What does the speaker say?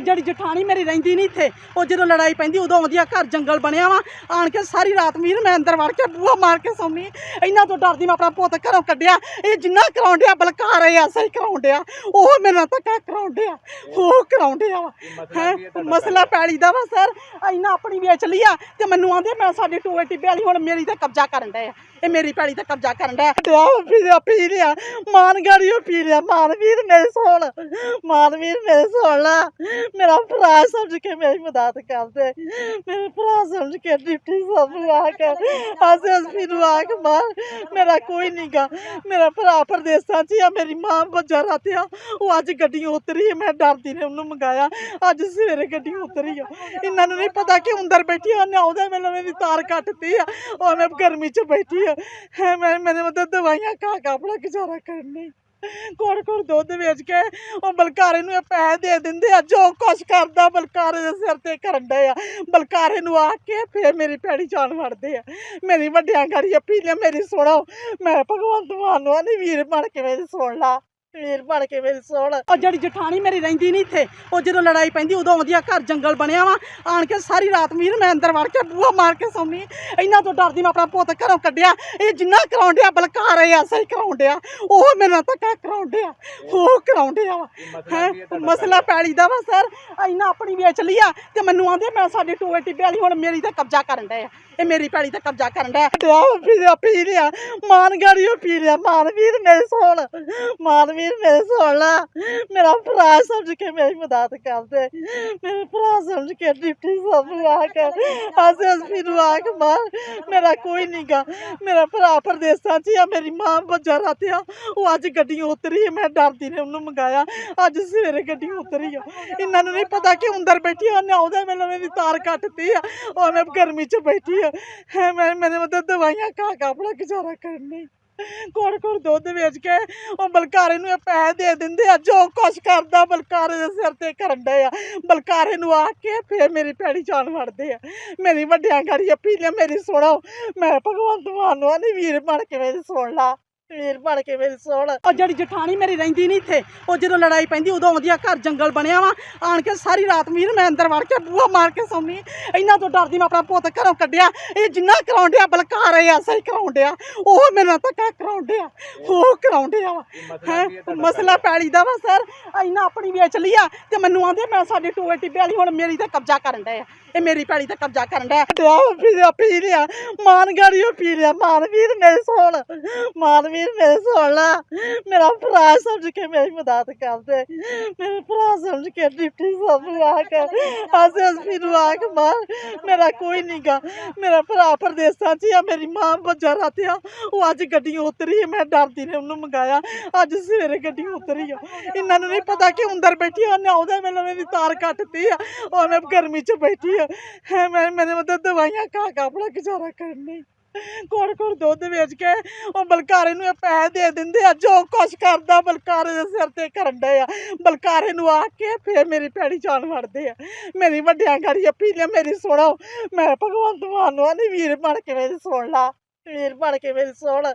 ਉਹ ਜਿਹੜੀ ਜਠਾਣੀ ਮੇਰੀ ਰਹਿੰਦੀ ਨਹੀਂ ਇੱਥੇ ਉਹ ਜਦੋਂ ਲੜਾਈ ਪੈਂਦੀ ਉਦੋਂ ਆਉਂਦੀ ਆ ਘਰ ਜੰਗਲ ਬਣਿਆ ਵਾ। ਆਣ ਕੇ ਸਾਰੀ ਰਾਤ ਵੀਰ ਮੈਂ ਅੰਦਰ ਵੜ ਕੇ ਬੂਹਾ ਮਾਰ ਕੇ ਸੌਂਦੀ ਇਹਨਾਂ ਤੋਂ ਡਰਦੀ ਮੈਂ ਆਪਣਾ ਪੁੱਤ ਘਰੋਂ ਕੱਢਿਆ। ਇਹ ਜਿੰਨਾ ਕਰਾਉਣ ਡਿਆ ਬਲਕਾਰ ਇਹ ਐਸਾ ਹੀ ਕਰਾਉਣ ਡਿਆ। ਉਹ ਮੇਰੇ ਨਾਲ ਧੱਕਾ ਕਰਾਉਣ ਡਿਆ। ਉਹ ਕਰਾਉਣ ਡਿਆ ਹੈ? ਮਸਲਾ ਪੈਲੀ ਦਾ ਵਾ ਸਰ। ਇਹਨਾਂ ਆਪਣੀ ਵੇਚ ਲਈ ਆ ਤੇ ਮੈਨੂੰ ਆਂਦੇ ਮੈਂ ਸਾਡੀ ਟੂਏ ਟਿੱਬੇ ਵਾਲੀ ਹੁਣ ਮੇਰੀ ਤੇ ਕਬਜ਼ਾ ਕਰਨ ਡਏ ਆ। ਇਹ ਮੇਰੀ ਪੈਲੀ ਤੇ ਕਬਜ਼ਾ ਕਰਨ ਡਿਆ ਡਿਆ ਪੀ ਲਿਆ ਪੀ ਲਿਆ। ਮਾਨ ਗਾੜੀ ਉਹ ਪੀ ਲਿਆ। ਮਾਨ ਵੀਰ ਮੇਰੇ ਸੋਲ ਮਾਨ ਵੀਰ ਮੇਰੇ ਸੋਲ ਮੇਰਾ ਭਰਾ ਸਮਝ ਕੇ ਮੇਰੀ ਮਦਦ ਕਰਦੇ। ਮੇਰੇ ਭਰਾ ਸਮਝ ਕੇ ਡਿਪਟੀ ਸਾਹਿਬ ਨੂੰ ਆ ਕੇ ਆਸੇ ਅਸਫੀ ਨੂੰ ਆ ਕੇ ਮਾਰ। ਮੇਰਾ ਕੋਈ ਨਹੀਂਗਾ ਮੇਰਾ ਭਰਾ ਪ੍ਰਦੇਸਾਂ 'ਚ ਹੀ ਆ ਮੇਰੀ ਮਾਂ ਬੱਜਾ ਰਾਤਿਆ ਉਹ ਅੱਜ ਗੱਡੀ ਉਤਰੀ ਹੈ, ਮੈਂ ਡਰਦੀ ਨੇ ਉਹਨੂੰ ਮੰਗਾਇਆ। ਅੱਜ ਸਵੇਰੇ ਗੱਡੀ ਉਤਰੀ ਆ। ਇਹਨਾਂ ਨੂੰ ਨਹੀਂ ਪਤਾ ਕਿ ਅੰਦਰ ਬੈਠੀ ਆ ਉਹਨੇ ਉਹਦੇ ਮੈਨੂੰ ਮੇਰੀ ਤਾਰ ਕੱਟਤੀ ਆ। ਉਹ ਮੈਂ ਗਰਮੀ 'ਚ ਬੈਠੀ ਆ। ਮੈਂ ਮੈਨੇ ਮਤਲਬ ਦਵਾਈਆਂ ਖਾ ਕੇ ਆਪਣਾ ਗੁਜ਼ਾਰਾ ਕਰਨੀ। ਕੋੜ ਕੋੜ ਦੁੱਧ ਵੇਚ ਕੇ ਉਹ ਬਲਕਾਰੇ ਨੂੰ ਇਹ ਪੈਸੇ ਦੇ ਦਿੰਦੇ ਆ, ਜੋ ਕੁਛ ਕਰਦਾ ਬਲਕਾਰੇ ਦੇ ਸਿਰ ਤੇ ਕਰਨ ਡਏ ਆ। ਬਲਕਾਰੇ ਨੂੰ ਆ ਕੇ ਫੇਰ ਮੇਰੀ ਪੈੜੀ ਜਾਨ ਵੜਦੇ ਆ। ਮੇਰੀ ਵੱਡਿਆਂ ਗਾੜੀ ਅੱਪੀ ਨੇ ਮੇਰੀ ਸੁਣੋ, ਮੈਂ ਭਗਵੰਤ ਮਾਨ ਨੂੰ ਨਹੀਂ ਵੀਰ ਬਣ ਕੇ ਮੇਰੀ ਸੁਣ ਲਾ। ਵੀਰ ਬਣ ਕੇ ਮੇਰੀ ਸੁਣ। ਉਹ ਜਿਹੜੀ ਜਠਾਣੀ ਮੇਰੀ ਰਹਿੰਦੀ ਨਹੀਂ ਇੱਥੇ ਉਹ ਜਦੋਂ ਲੜਾਈ ਪੈਂਦੀ ਉਦੋਂ ਆਉਂਦੀ ਆ ਘਰ ਜੰਗਲ ਬਣਿਆ ਵਾ। ਆਣ ਕੇ ਸਾਰੀ ਰਾਤ ਵੀਰ ਮੈਂ ਅੰਦਰ ਵੜ ਕੇ ਬੂਹਾ ਮਾਰ ਕੇ ਸੌਂਦੀ। ਇਹਨਾਂ ਤੋਂ ਡਰਦੀ ਮੈਂ ਆਪਣਾ ਪੁੱਤ ਘਰੋਂ ਕੱਢਿਆ। ਇਹ ਜਿੰਨਾ ਕਰਾਉਣ ਡਿਆ ਬਲਕਾਰ ਇਹ ਐਸਾ ਹੀ ਕਰਾਉਣ ਡਿਆ। ਉਹ ਮੇਰੇ ਨਾਲ ਧੱਕਾ ਕਰਾਉਣ ਡਿਆ। ਉਹ ਕਰਾਉਣ ਡਿਆ ਵਾ। ਹੈ? ਮਸਲਾ ਪੈਲੀ ਦਾ ਵਾ ਸਰ। ਇਹਨਾਂ ਆਪਣੀ ਵੇਚ ਲਈ ਆ ਤੇ ਮੈਨੂੰ ਆਂਦੇ ਮੈਂ ਸਾਡੀ ਟੂਏ ਟਿੱਬੇ ਵਾਲੀ ਹੁਣ ਮੇਰੀ ਤੇ ਕਬਜ਼ਾ ਕਰਨ ਡਏ ਆ। ਇਹ ਮੇਰੀ ਪੈਲੀ ਤੇ ਕਬਜ਼ਾ ਕਰਨ ਡਿਆ ਡਿਆ ਪੀ ਲਿਆ ਪੀ ਲਿਆ। ਮਾਨ ਗਾੜੀ ਉਹ ਪੀ ਲਿਆ। ਮਾਨ ਵੀਰ ਮੇਰੇ ਸੋਲ ਮਾਨ ਵੀਰ ਮੇਰੇ ਸੋਲ ਮੇਰਾ ਭਰਾ ਸਮਝ ਕੇ ਮੇਰੀ ਮਦਦ ਕਰਦੇ। ਮੇਰੇ ਭਰਾ ਸਮਝ ਕੇ ਡਿਪਟੀ ਸਾਹਿਬ ਨੂੰ ਆ ਕੇ ਆਸੇ ਅਸਫੀ ਨੂੰ ਆ ਕੇ ਮਾਰ। ਮੇਰਾ ਕੋਈ ਨਹੀਂਗਾ ਮੇਰਾ ਭਰਾ ਪ੍ਰਦੇਸਾਂ 'ਚ ਆ, ਮੇਰੀ ਮਾਂ ਬੱਜਾ ਰਾਤਿਆ ਉਹ ਅੱਜ ਗੱਡੀ ਉਤਰੀ ਮੈਂ ਡਰਦੀ ਨੇ ਉਹਨੂੰ ਮੰਗਾਇਆ। ਅੱਜ ਸਵੇਰੇ ਗੱਡੀ ਉਤਰੀ ਆ। ਇਹਨਾਂ ਨੂੰ ਨਹੀਂ ਪਤਾ ਕਿ ਅੰਦਰ ਬੈਠੀ ਆ, ਉਹਨੇ ਉਹਦੇ ਮੈਨੂੰ ਮੇਰੀ ਤਾਰ ਕੱਟਤੀ ਆ। ਉਹ ਮੈਂ ਗਰਮੀ 'ਚ ਬੈਠੀ ਆ। ਹੈ, ਮੈਂ ਮੈਨੇ ਮਤਲਬ ਦਵਾਈਆਂ ਖਾ ਕੇ ਆਪਣਾ ਗੁਜ਼ਾਰਾ ਕਰਨੀ। ਕੋੜ ਕੋੜ ਦੁੱਧ ਵੇਚ ਕੇ ਉਹ ਬਲਕਾਰੇ ਨੂੰ ਇਹ ਪੈਸੇ ਦੇ ਦਿੰਦੇ ਆ, ਜੋ ਕੁਛ ਕਰਦਾ ਬਲਕਾਰੇ ਦੇ ਸਿਰ ਤੇ ਕਰਨ ਡਏ ਆ। ਬਲਕਾਰੇ ਨੂੰ ਆ ਕੇ ਫੇਰ ਮੇਰੀ ਪੈੜੀ ਜਾਨ ਵੜਦੇ ਆ। ਮੇਰੀ ਵੱਡਿਆਂ ਗਾੜੀ ਅੱਪੀ ਨੇ ਮੇਰੀ ਸੁਣੋ, ਮੈਂ ਭਗਵੰਤ ਮਾਨ ਨੂੰ ਨਹੀਂ ਵੀਰ ਬਣ ਕੇ ਮੇਰੀ ਸੁਣ ਲਾ। ਵੀਰ ਬਣ ਕੇ ਮੇਰੀ ਸੁਣ ਉਹ ਜਿਹੜੀ ਜਠਾਣੀ ਮੇਰੀ ਰਹਿੰਦੀ ਨਹੀਂ ਇੱਥੇ ਉਹ ਜਦੋਂ ਲੜਾਈ ਪੈਂਦੀ ਉਦੋਂ ਆਉਂਦੀ ਆ ਘਰ ਜੰਗਲ ਬਣਿਆ ਵਾ। ਆਣ ਕੇ ਸਾਰੀ ਰਾਤ ਵੀਰ ਮੈਂ ਅੰਦਰ ਵੜ ਕੇ ਬੂਹਾ ਮਾਰ ਕੇ ਸੌਂਦੀ ਇਹਨਾਂ ਤੋਂ ਡਰਦੀ ਮੈਂ ਆਪਣਾ ਪੁੱਤ ਘਰੋਂ ਕੱਢਿਆ। ਇਹ ਜਿੰਨਾ ਕਰਾਉਣ ਡਿਆ ਬਲਕਾਰ ਇਹ ਐਸਾ ਹੀ ਕਰਾਉਣ ਡਿਆ। ਉਹ ਮੇਰੇ ਨਾਲ ਧੱਕਾ ਕਰਾਉਣ ਡਿਆ। ਉਹ ਕਰਾਉਣ ਡਿਆ ਵਾ। ਹੈ? ਮਸਲਾ ਪੈਲੀ ਦਾ ਵਾ ਸਰ। ਇਹਨਾਂ ਆਪਣੀ ਵੇਚ ਲਈ ਆ ਤੇ ਮੈਨੂੰ ਆਂਦੇ ਮੈਂ ਸਾਡੀ ਟੂਏ ਟਿੱਬੇ ਵਾਲੀ ਹੁਣ ਮੇਰੀ ਤੇ ਕਬਜ਼ਾ ਕਰਨ ਡਏ ਆ। ਇਹ ਮੇਰੀ ਪੈਲੀ ਤੇ ਕਬਜ਼ਾ ਕਰਨ ਡਿਆ ਡਿਆ ਪੀ ਲਿਆ ਪੀ ਲਿਆ। ਮਾਨ ਗਾੜੀ ਉਹ ਪੀ ਲਿਆ। ਮਾਨ ਵੀਰ ਮੇਰੇ ਸੋਲ ਮਾਨ ਵੀਰ, ਮੇਰੇ ਸੋਲ ਮੇਰਾ ਭਰਾ ਸਮਝ ਕੇ ਮੇਰੀ ਮਦਦ ਕਰਦੇ। ਮੇਰੇ ਭਰਾ ਸਮਝ ਕੇ ਡਿਪਟੀ ਸਾਹਿਬ ਨੂੰ ਆ ਕੇ ਆਸੇ ਅਸਫੀ ਨੂੰ ਆ ਕੇ ਮਾਰ। ਮੇਰਾ ਕੋਈ ਨਹੀਂਗਾ ਮੇਰਾ ਭਰਾ ਪ੍ਰਦੇਸਾਂ 'ਚ ਆ, ਮੇਰੀ ਮਾਂ ਬੱਜਾ ਰਾਤਿਆ ਉਹ ਅੱਜ ਗੱਡੀ ਉਤਰੀ ਮੈਂ ਡਰਦੀ ਨੇ ਉਹਨੂੰ ਮੰਗਾਇਆ। ਅੱਜ ਸਵੇਰੇ ਗੱਡੀ ਉਤਰੀ ਆ। ਇਹਨਾਂ ਨੂੰ ਨਹੀਂ ਪਤਾ ਕਿ ਅੰਦਰ ਬੈਠੀ ਆ, ਉਹਨੇ ਉਹਦੇ ਮੈਨੂੰ ਮੇਰੀ ਤਾਰ ਕੱਟਤੀ ਆ। ਉਹ ਮੈਂ ਗਰਮੀ 'ਚ ਬੈਠੀ ਆ। ਹੈ, ਮੈਂ, ਮੈਨੇ ਮਤਲਬ ਦਵਾਈਆਂ ਖਾ ਕੇ ਆਪਣਾ ਗੁਜ਼ਾਰਾ ਕਰਨੀ। ਕੋੜ ਕੋੜ ਦੁੱਧ ਵੇਚ ਕੇ ਉਹ ਬਲਕਾਰੇ ਨੂੰ ਇਹ ਪੈਸੇ ਦੇ ਦਿੰਦੇ ਆ, ਜੋ ਕੁਛ ਕਰਦਾ ਬਲਕਾਰੇ ਦੇ ਸਿਰ ਤੇ ਕਰਨ ਡਏ ਆ। ਬਲਕਾਰੇ ਨੂੰ ਆ ਕੇ ਫੇਰ ਮੇਰੀ ਪੈੜੀ ਜਾਨ ਵੜਦੇ ਆ। ਮੇਰੀ ਵੱਡਿਆਂ ਗਾੜੀ ਅੱਪੀ ਨੇ ਮੇਰੀ ਸੁਣੋ, ਮੈਂ ਭਗਵੰਤ ਮਾਨ ਨੂੰ ਨਹੀਂ ਵੀਰ ਬਣ ਕੇ ਮੇਰੀ ਸੁਣ ਲਾ। ਵੀਰ ਬਣ ਕੇ ਮੇਰੀ ਸੁਣ।